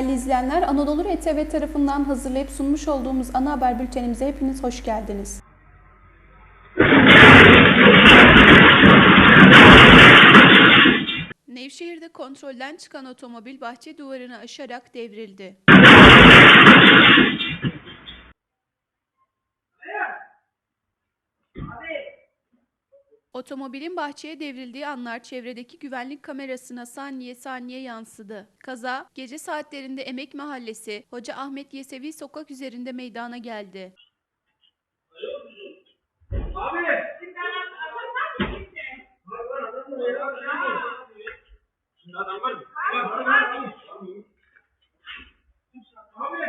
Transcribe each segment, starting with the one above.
Değerli izleyenler, Anadolu RTV tarafından hazırlayıp sunmuş olduğumuz ana haber bültenimize hepiniz hoş geldiniz. Nevşehir'de kontrolden çıkan otomobil bahçe duvarını aşarak devrildi. Otomobilin bahçeye devrildiği anlar çevredeki güvenlik kamerasına saniye saniye yansıdı. Kaza gece saatlerinde Emek Mahallesi Hoca Ahmet Yesevi sokak üzerinde meydana geldi. Abi! Abi!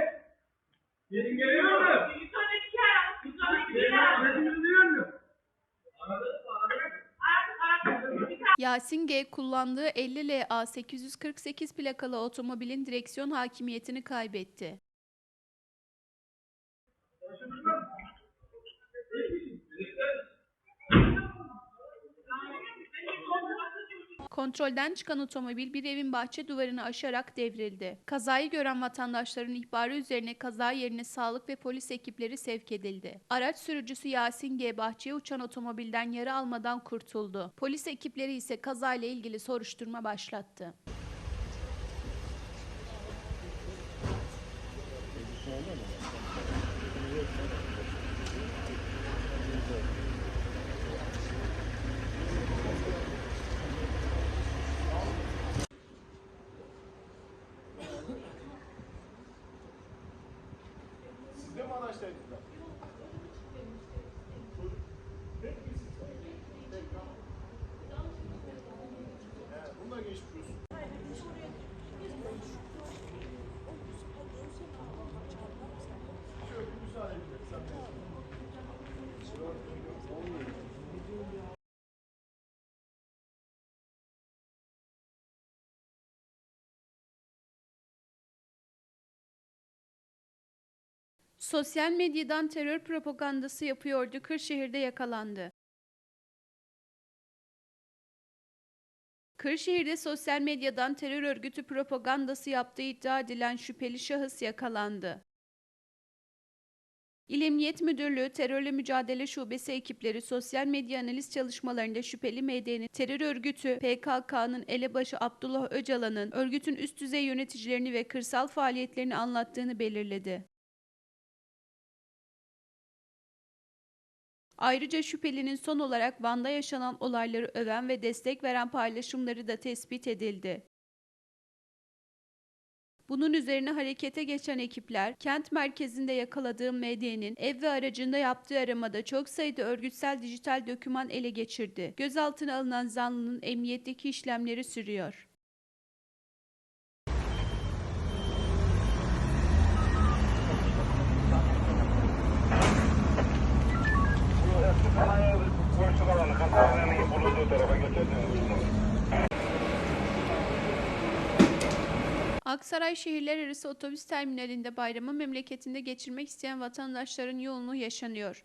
Yerin geliyor mu? Bir sonraki ara, bir sonraki Yerin Yasin G kullandığı 50 LA 848 plakalı otomobilin direksiyon hakimiyetini kaybetti. Kontrolden çıkan otomobil bir evin bahçe duvarını aşarak devrildi. Kazayı gören vatandaşların ihbarı üzerine kaza yerine sağlık ve polis ekipleri sevk edildi. Araç sürücüsü Yasin G bahçeye uçan otomobilden yara almadan kurtuldu. Polis ekipleri ise kazayla ilgili soruşturma başlattı. Sizde Sosyal medyadan terör propagandası yapıyordu, Kırşehir'de yakalandı. Kırşehir'de sosyal medyadan terör örgütü propagandası yaptığı iddia edilen şüpheli şahıs yakalandı. İl Emniyet Müdürlüğü Terörle Mücadele Şubesi ekipleri sosyal medya analiz çalışmalarında şüpheli MD'nin terör örgütü PKK'nın elebaşı Abdullah Öcalan'ın örgütün üst düzey yöneticilerini ve kırsal faaliyetlerini anlattığını belirledi. Ayrıca şüphelinin son olarak Van'da yaşanan olayları öven ve destek veren paylaşımları da tespit edildi. Bunun üzerine harekete geçen ekipler, kent merkezinde yakaladığı medyanın ev ve aracında yaptığı aramada çok sayıda örgütsel dijital doküman ele geçirdi. Gözaltına alınan zanlının emniyetteki işlemleri sürüyor. Aksaray şehirler arası otobüs terminalinde bayramı memleketinde geçirmek isteyen vatandaşların yoğunluğu yaşanıyor.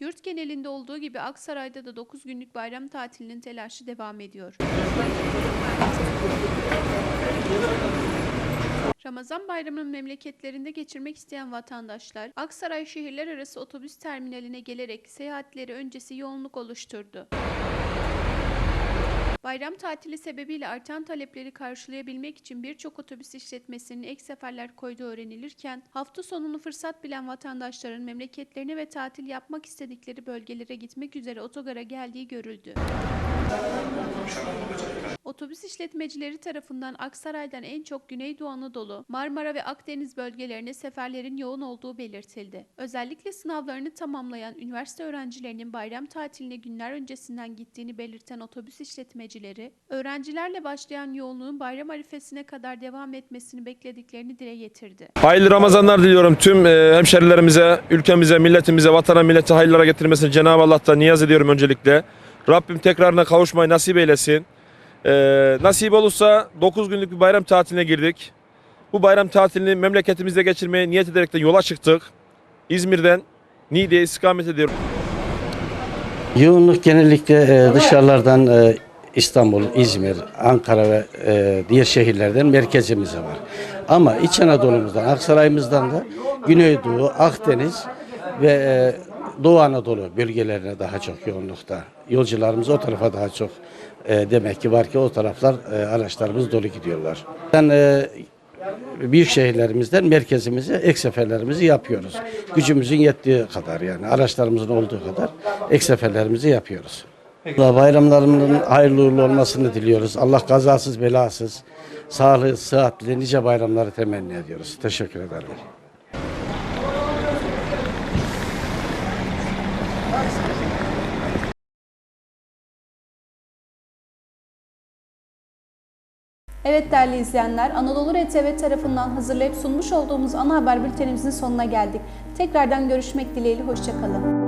Yurt genelinde olduğu gibi Aksaray'da da 9 günlük bayram tatilinin telaşı devam ediyor. Ramazan bayramını memleketlerinde geçirmek isteyen vatandaşlar Aksaray şehirler arası otobüs terminaline gelerek seyahatleri öncesi yoğunluk oluşturdu. Bayram tatili sebebiyle artan talepleri karşılayabilmek için birçok otobüs işletmesinin ek seferler koyduğu öğrenilirken hafta sonunu fırsat bilen vatandaşların memleketlerine ve tatil yapmak istedikleri bölgelere gitmek üzere otogara geldiği görüldü. Otobüs işletmecileri tarafından Aksaray'dan en çok Güneydoğu Anadolu, Marmara ve Akdeniz bölgelerine seferlerin yoğun olduğu belirtildi. Özellikle sınavlarını tamamlayan üniversite öğrencilerinin bayram tatiline günler öncesinden gittiğini belirten otobüs işletmecileri, öğrencilerle başlayan yoğunluğun bayram arifesine kadar devam etmesini beklediklerini dile getirdi. Hayırlı Ramazanlar diliyorum tüm e, hemşerilerimize, ülkemize, milletimize, vatana, millete hayırlara getirmesini Cenab-ı Allah'tan niyaz ediyorum öncelikle. Rabbim tekrarına kavuşmayı nasip eylesin. E, nasip olursa 9 günlük bir bayram tatiline girdik. Bu bayram tatilini memleketimizde geçirmeye niyet ederek yola çıktık. İzmir'den Niğde'ye istikamet ediyorum. Yoğunluk genellikle e, dışarılardan e, İstanbul, İzmir, Ankara ve e, diğer şehirlerden merkezimiz var. Ama İç Anadolu'muzdan, Aksaray'ımızdan da Güneydoğu, Akdeniz ve Doğu Anadolu bölgelerine daha çok yoğunlukta. Yolcularımız o tarafa daha çok e, demek ki var ki o taraflar e, araçlarımız dolu gidiyorlar. Ben e, büyük şehirlerimizden merkezimize ek seferlerimizi yapıyoruz. Gücümüzün yettiği kadar yani araçlarımızın olduğu kadar ek seferlerimizi yapıyoruz. Allah Bayramlarımızın hayırlı uğurlu olmasını diliyoruz. Allah kazasız belasız, sağlığı, sıhhatli nice bayramları temenni ediyoruz. Teşekkür ederim. Evet değerli izleyenler, Anadolu RTV tarafından hazırlayıp sunmuş olduğumuz ana haber bültenimizin sonuna geldik. Tekrardan görüşmek dileğiyle, hoşçakalın.